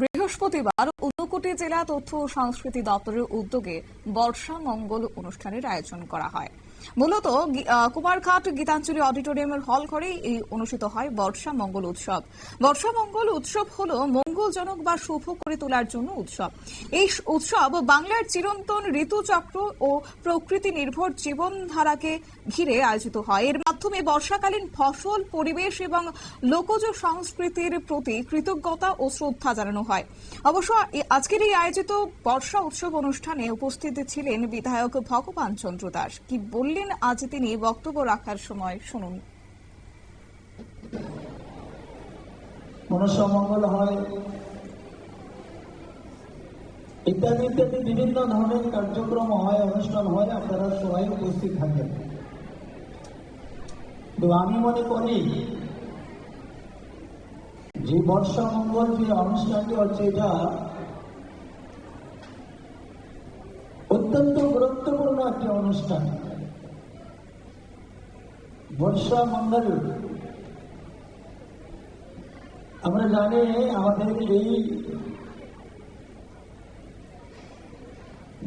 বৃহস্পতিবার ঊনকোটি জেলা তথ্য ও সংস্কৃতি দপ্তরের উদ্যোগে বর্ষা মঙ্গল অনুষ্ঠানের আয়োজন করা হয়। মূলত কুমারঘাট গীতাঞ্জলি অডিটোরিয়ামের হল ঘরে এই অনুষ্ঠিত হয় বর্ষা মঙ্গল উৎসব। বর্ষা মঙ্গল উৎসব হল মঙ্গলজনক বা শুভ করে তোলার জন্য উৎসব। এই উৎসব বাংলার চিরন্তন ঋতুচক্র ও প্রকৃতি নির্ভর জীবনধারাকে ঘিরে আয়োজিত হয়। এর মাধ্যমে বর্ষাকালীন ফসল, পরিবেশ এবং লোকজ সংস্কৃতির প্রতি কৃতজ্ঞতা ও শ্রদ্ধা জানানো হয়। অবশ্য আজকের এই আয়োজিত বর্ষা উৎসব অনুষ্ঠানে উপস্থিত ছিলেন বিধায়ক ভগবান চন্দ্র দাস। কি বললেন আজ তিনি বক্তব্য রাখার সময় শুনুন। মনসা হয়? ইত্যাদি ইত্যাদি বিভিন্ন ধরনের কার্যক্রম হয়, অনুষ্ঠান হয়, আপনারা সবাই উপস্থিত থাকেন। তো আমি মনে করি, যে বর্ষা মঙ্গল যে অনুষ্ঠানটি হচ্ছে এটা অত্যন্ত গুরুত্বপূর্ণ একটি অনুষ্ঠান। বর্ষা মঙ্গল। আমরা জানি আমাদের এই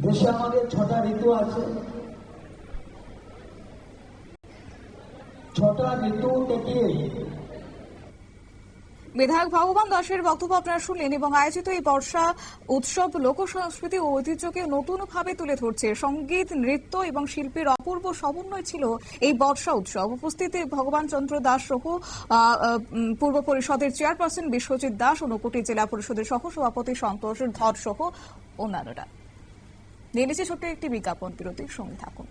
দেশে আমাদের ছটা ঋতু আছে ছটা ঋতু থেকে বিধায়ক ভগবান দাসের বক্তব্য আপনারা শুনলেন এবং আয়োজিত এই বর্ষা উৎসব লোক সংস্কৃতি ও ঐতিহ্যকে নতুনভাবে তুলে ধরছে। সংগীত, নৃত্য এবং শিল্পের অপূর্ব সমন্বয় ছিল এই বর্ষা উৎসব। উপস্থিত ভগবান চন্দ্র দাস সহ পূর্ব পরিষদের চেয়ারপারসন বিশ্বজিৎ দাস ও নকুটি জেলা পরিষদের সহ সভাপতি সন্তোষ ধর সহ অন্যান্যরা। নিয়ে ছোট্ট একটি বিজ্ঞাপন, বিরতির সঙ্গে থাকুন।